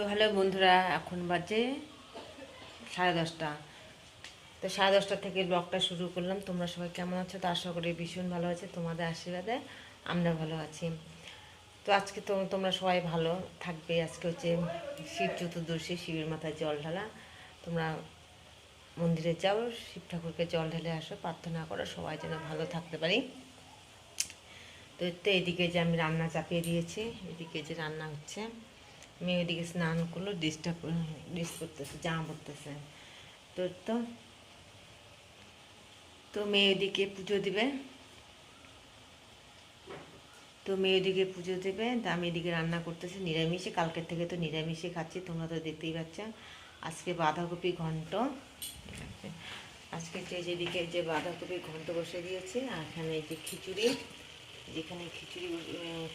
তো হ্যালো বন্ধুরা, এখন বাজে সাড়ে দশটা। তো সাড়ে দশটা থেকে ব্লগটা শুরু করলাম। তোমরা সবাই কেমন আছো? তা আশা করি ভীষণ ভালো আছে। তোমাদের আশীর্বাদে আমরা ভালো আছি। তো আজকে তো তোমরা সবাই ভালো থাকবে। আজকে হচ্ছে শিব চতুর্দশী, শিবের মাথায় জল ঢালা। তোমরা মন্দিরে যাও, শিব ঠাকুরকে জল ঢেলে আসো, প্রার্থনা করো, সবাই যেন ভালো থাকতে পারি। তো এদিকে যে আমি রান্না চাপিয়ে দিয়েছি, এদিকে যে রান্না হচ্ছে। মেয়ে ওইদিকে স্নান করল ডিস্টার্ব ডিস করতেছে জামা পড়তেছে তো তো তো মেয়ে ওইদিকে পুজো দিবে। তো মেয়ে ওইদিকে পুজো দেবে, তা আমি এদিকে রান্না করতেছি, নিরামিষে, কালকের থেকে তো নিরামিষে খাচ্ছি, তোমরা তো দেখতেই পাচ্ছ। আজকে বাঁধাকপি ঘন্ট। আজকে যে যেদিকে যে বাঁধাকপি ঘন্ট বসে দিয়েছি, আর এখানে যে খিচুড়ি, যেখানে খিচুড়ি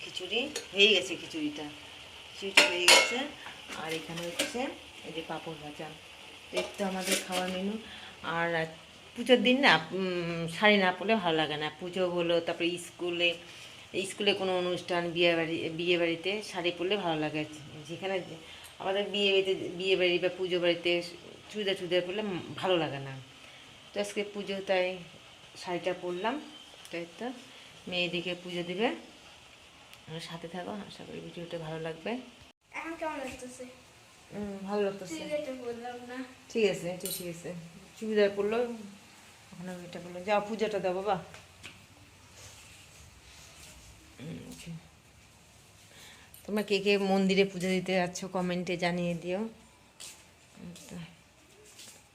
খিচুড়ি, হয়ে গেছে খিচুড়িটা। খিচুড়িটা হয়ে গেছে। আর এখানে হচ্ছে এই যে পাঁপড় ভাজা। তো আমাদের খাওয়ার মেনু আর পুজোর দিন না শাড়ি না পরলে ভালো লাগে না। পুজো হলো, তারপরে স্কুলে স্কুলে কোনো অনুষ্ঠান বিয়ে বাড়ি বিয়ে বাড়িতে শাড়ি পরলে ভালো লাগে। যেখানে আমাদের বিয়ে বাড়িতে বিয়ে বাড়ি বা পুজো বাড়িতে চুড়িদার চুড়িদার পরলে ভালো লাগে না। তো আজকে পুজো, তাই শাড়িটা পরলাম। তাই তো মেয়েদিকে পুজো দিবে। আর সাথে থাকো আশা করি ভিডিওটা ভালো লাগবে। এখন কেমন লাগতেছে? ভালো লাগতেছে। ঠিক আছে ঠিক ঠিক আছে। চুড়িদার পরলো ওখানে এটা করল যাও পূজাটা দাও বাবা। উম, আচ্ছা। তোমরা কে কে মন্দিরে পুজো দিতে যাচ্ছ কমেন্টে জানিয়ে দিও।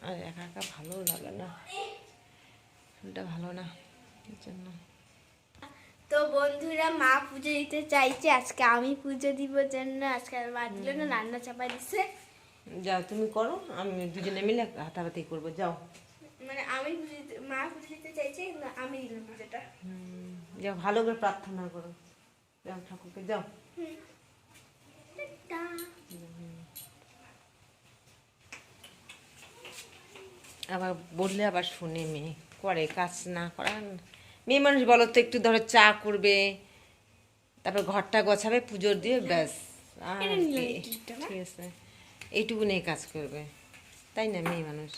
আর একা একা ভালো লাগে না। শরীরটা ভালো না এই জন্য। বন্ধুরা মা পুজো দিতে চাইছে। আজকে আমি পুজো দিব জন্য। আজকে মা দিল না রান্না চাপা দিছে। যাও তুমি করো আমি দুজনে মিলে হাতাহাতি করব যাও। মানে আমি মা পুজো দিতে চাইছে আমি দিলাম পুজোটা। যাও ভালো করে প্রার্থনা করো। যাও ঠাকুরকে যাও। আবার বললে আবার শুনে মেয়ে করে কাজ না করা মেয়ে মানুষ বলো তো একটু ধরো চা করবে তারপর ঘরটা গোছাবে পুজোর দিয়ে ব্যাস। আর? ঠিক আছে। এইটুকু নিয়ে কাজ করবে। তাই না মেয়ে মানুষ?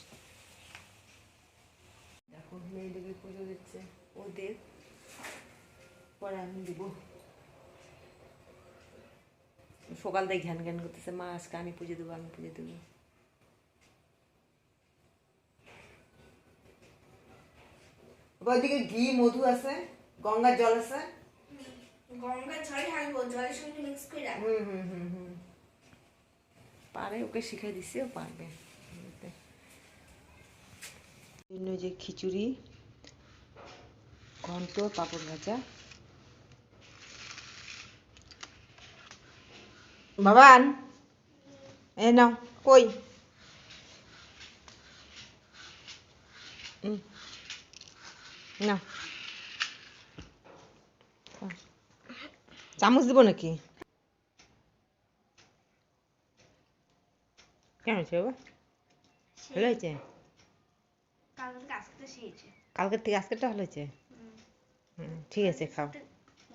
দেখো মেয়েদেরকে পুজো দিচ্ছে ওদের। পরে আমি দিব। সকাল থেকে ঘ্যান ঘ্যান করতেছে মা আজকে আমি পুজো দেবো আমি পুজো দেবো। ওইদিকে ঘি মধু আছে গঙ্গার জল আছে। গঙ্গা জল ঢালবো জলের সঙ্গে মিক্স করে হুম হুম হুম হুম। পারে ওকে দিছি ও পারবে। জন্য যে খিচুড়ি ঘন্ট পাপড় ভাজা। বাবান এ নাও কই? হুম না। চামচ দিব নাকি? কেমন হয়েছে বাবা? ভালো হয়েছে? কালকের থেকে আজকেরটা ভালো হয়েছে? ঠিক আছে খাও।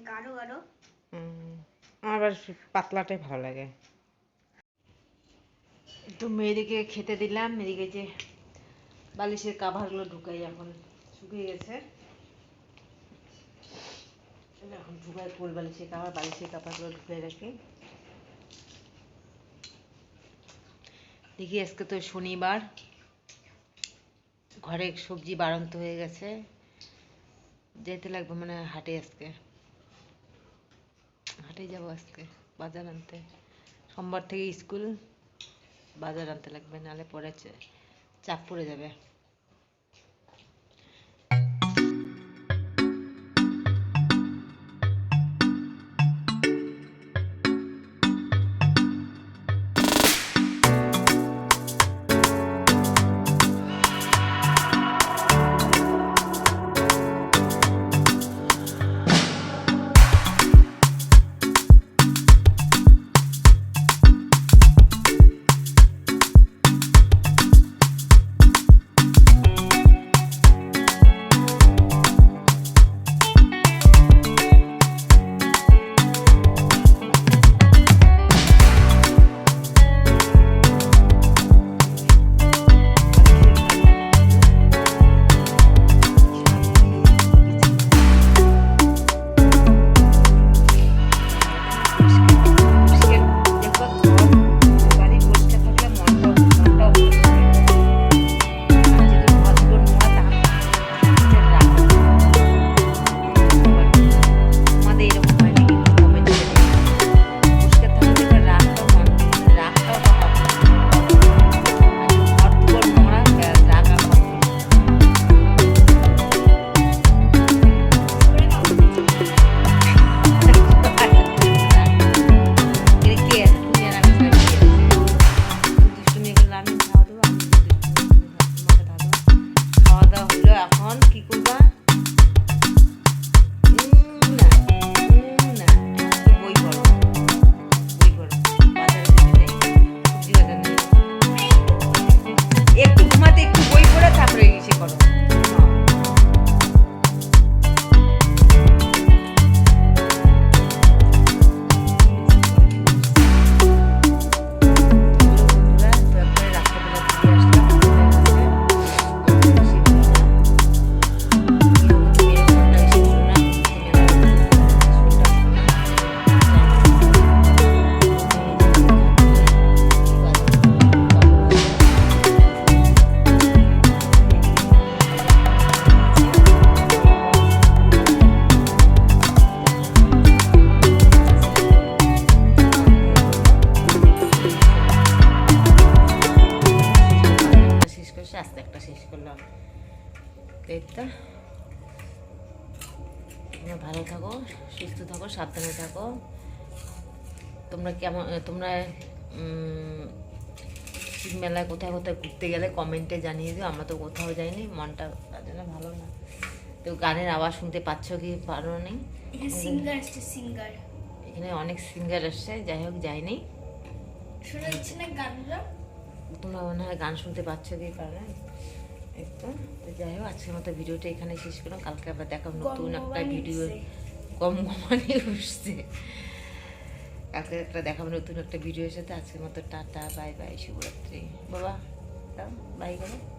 গাঢ় গাঢ়। আমার পাতলাটাই ভালো লাগে। তো মেয়েদিকে খেতে দিলাম এদিকে যে বালিশের কাভারগুলো ঢুকাই এখন শুকিয়ে গেছে। এখন ঢুকাই ফুল বালিশের কাভার বালিশের কাভারগুলো ঢুকাই রাখি। দেখি, আজকে তো শনিবার। ঘরে সবজি বাড়ন্ত হয়ে গেছে। যেতে লাগবে মানে হাটে আজকে। হাটে যাব আজকে, বাজার আনতে। সোমবার থেকে স্কুল, বাজার আনতে লাগবে নাহলে পরে চাপ পড়ে যাবে। সুস্থ থাকো সাবধানে থাকো। তোমরা কেমন তোমরা শিব মেলায় কোথায় কোথায় ঘুরতে গেলে কমেন্টে জানিয়ে দিও আমরা তো কোথাও যাইনি মনটা তার জন্য ভালো না। তো গানের আওয়াজ শুনতে পাচ্ছ কি পারো নেই এখানে সিঙ্গার আসছে সিঙ্গার এখানে অনেক সিঙ্গার আসছে যাই হোক শোনা যাচ্ছে না তোমরা মনে হয় গান শুনতে পাচ্ছ কি পারো একটু তো যাই হোক আজকের মতো ভিডিওটা এখানে শেষ করলাম। কালকে আবার দেখাবো নতুন একটা ভিডিও। কম কমানি উঠছে। কালকে একটা দেখাবো, নতুন একটা ভিডিওর সাথে। আজকের মতো টাটা বাই বাই শুভরাত্রি। বাবা বাই করো।